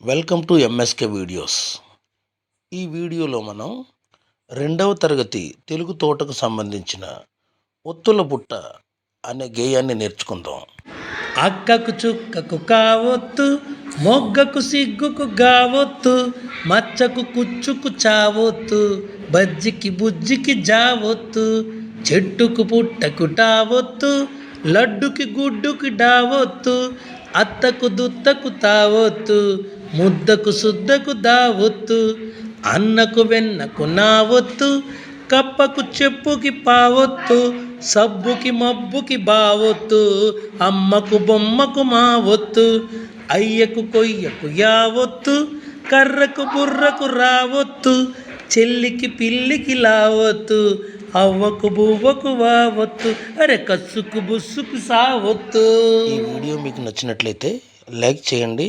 Welcome to MSK videos ఈ వీడియోలో మనం రెండవ తరగతి తెలుగు తోటకు సంబంధించిన ఒత్తుల పుట్ట అనే గేయాన్ని నేర్చుకుందాం. అక్కకు చుక్కకు కావొత్తు మొగ్గకు సిగ్గుకు గావొత్తు మచ్చకు కుచ్చుకు చావొత్తు బజ్జికి బుజ్జికి జావొత్తు చెట్టుకు పుట్టకు టావొత్తు లడ్డుకి గుడ్డుకి డావొత్తు అత్తకు దుత్తకు తావొత్తు ముద్దకు శుద్ధకు దావొత్తు అన్నకు వెన్నకు నావొత్తు కప్పకు చెప్పుకి పావొత్తు సబ్బుకి మబ్బుకి బావొత్తు అమ్మకు బొమ్మకు మావొత్తు అయ్యకు కొయ్యకు యావొత్తు కర్రకు బుర్రకు రావొత్తు చెల్లికి పిల్లికి లావొత్తు అవ్వకు బువ్వకు వావొత్తు అరే కసుకు బుస్సుకు సావొత్తు. ఈ వీడియో మీకు నచ్చినట్లయితే లైక్ చేయండి